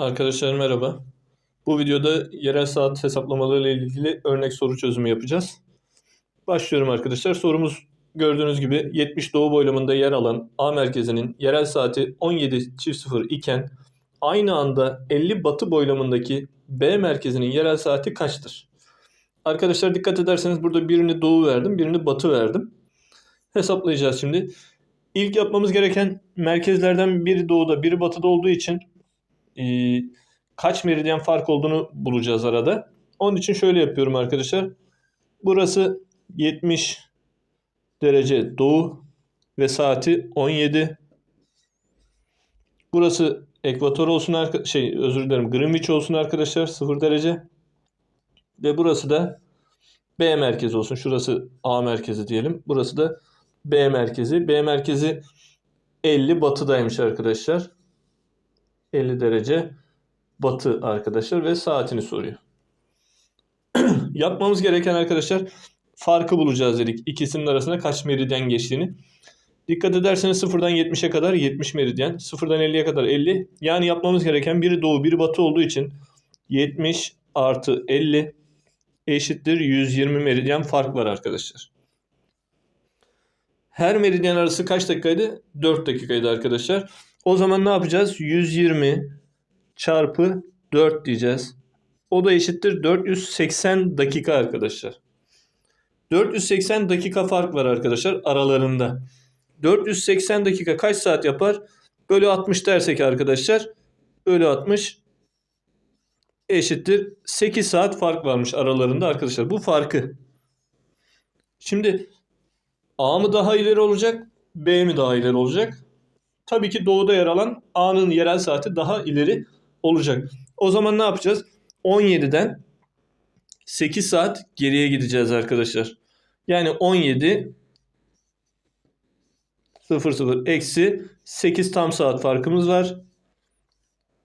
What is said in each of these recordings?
Arkadaşlar merhaba. Bu videoda yerel saat hesaplamaları ile ilgili örnek soru çözümü yapacağız. Başlıyorum arkadaşlar. Sorumuz gördüğünüz gibi 70 doğu boylamında yer alan A merkezinin yerel saati 17.00 iken aynı anda 50 batı boylamındaki B merkezinin yerel saati kaçtır? Arkadaşlar dikkat ederseniz burada birini doğu verdim, birini batı verdim. Hesaplayacağız şimdi. İlk yapmamız gereken merkezlerden biri doğuda, biri batıda olduğu için e, kaç meridyen fark olduğunu bulacağız arada. Onun için şöyle yapıyorum arkadaşlar. Burası 70 derece doğu ve saati 17. Burası ekvator olsun şey özür dilerim Greenwich olsun arkadaşlar 0 derece. Ve burası da B merkezi olsun. Şurası A merkezi diyelim. Burası da B merkezi. B merkezi 50 batıdaymış arkadaşlar. 50 derece batı arkadaşlar ve saatini soruyor. Yapmamız gereken arkadaşlar farkı bulacağız dedik. İkisinin arasında kaç meridyen geçtiğini. Dikkat ederseniz 0'dan 70'e kadar 70 meridyen. 0'dan 50'ye kadar 50. Yani yapmamız gereken biri doğu biri batı olduğu için 70 artı 50 eşittir 120 meridyen fark var arkadaşlar. Her meridyen arası kaç dakikaydı? 4 dakikaydı arkadaşlar. O zaman ne yapacağız? 120 çarpı 4 diyeceğiz. O da eşittir 480 dakika arkadaşlar. 480 dakika fark var arkadaşlar aralarında. 480 dakika kaç saat yapar? Bölü 60 dersek arkadaşlar. Bölü 60 eşittir 8 saat fark varmış aralarında arkadaşlar. Bu farkı. Şimdi A mı daha ileri olacak? B mi daha ileri olacak? Tabii ki doğuda yer alan A'nın yerel saati daha ileri olacak. O zaman ne yapacağız? 17'den 8 saat geriye gideceğiz arkadaşlar. Yani 17 00 eksi 8 tam saat farkımız var.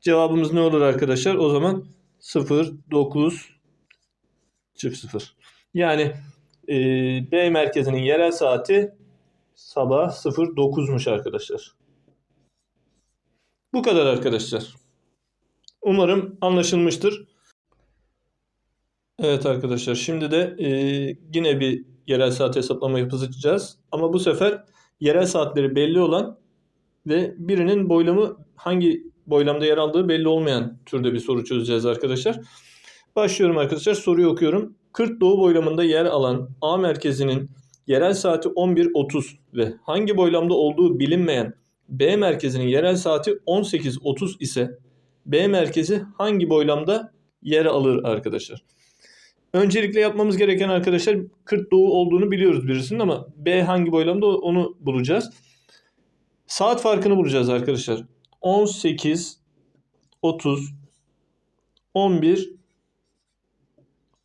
Cevabımız ne olur arkadaşlar? O zaman 0 9 çift 0. Yani e, B merkezinin yerel saati sabah 09'muş arkadaşlar. Bu kadar arkadaşlar. Umarım anlaşılmıştır. Evet arkadaşlar şimdi de e, yine bir yerel saat hesaplama yapacağız. Ama bu sefer yerel saatleri belli olan ve birinin boylamı hangi boylamda yer aldığı belli olmayan türde bir soru çözeceğiz arkadaşlar. Başlıyorum arkadaşlar soruyu okuyorum. 40 doğu boylamında yer alan A merkezinin yerel saati 11.30 ve hangi boylamda olduğu bilinmeyen B merkezinin yerel saati 18.30 ise B merkezi hangi boylamda yer alır arkadaşlar? Öncelikle yapmamız gereken arkadaşlar 40 doğu olduğunu biliyoruz birisinin ama B hangi boylamda onu bulacağız. Saat farkını bulacağız arkadaşlar. 18 30 11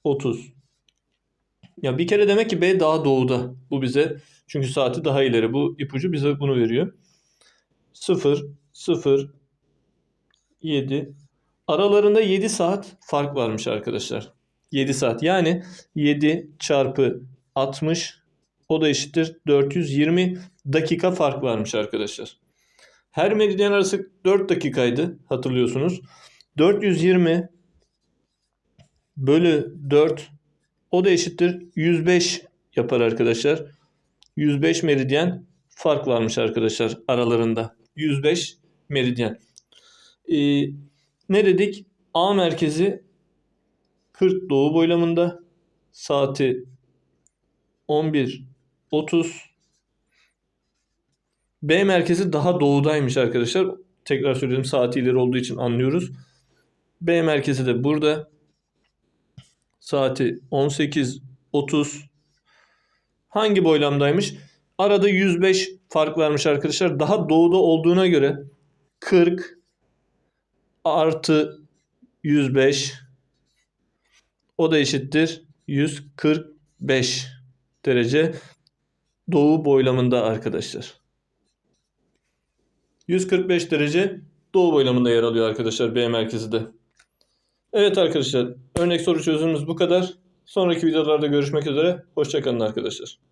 30. Ya bir kere demek ki B daha doğuda. Bu bize çünkü saati daha ileri. Bu ipucu bize bunu veriyor. 0 0 7 aralarında 7 saat fark varmış arkadaşlar. 7 saat. Yani 7 çarpı 60 o da eşittir 420 dakika fark varmış arkadaşlar. Her meridyen arası 4 dakikaydı hatırlıyorsunuz. 420 bölü 4 o da eşittir 105 yapar arkadaşlar. 105 meridyen fark varmış arkadaşlar aralarında. 105 meridyen. Ee, ne dedik? A merkezi 40 doğu boylamında. Saati 11.30. B merkezi daha doğudaymış arkadaşlar. Tekrar söyledim saati ileri olduğu için anlıyoruz. B merkezi de burada. Saati 18.30. Hangi boylamdaymış? Arada 105 fark varmış arkadaşlar. Daha doğuda olduğuna göre 40 artı 105 o da eşittir 145 derece doğu boylamında arkadaşlar. 145 derece doğu boylamında yer alıyor arkadaşlar B merkezi de. Evet arkadaşlar örnek soru çözümümüz bu kadar. Sonraki videolarda görüşmek üzere. Hoşçakalın arkadaşlar.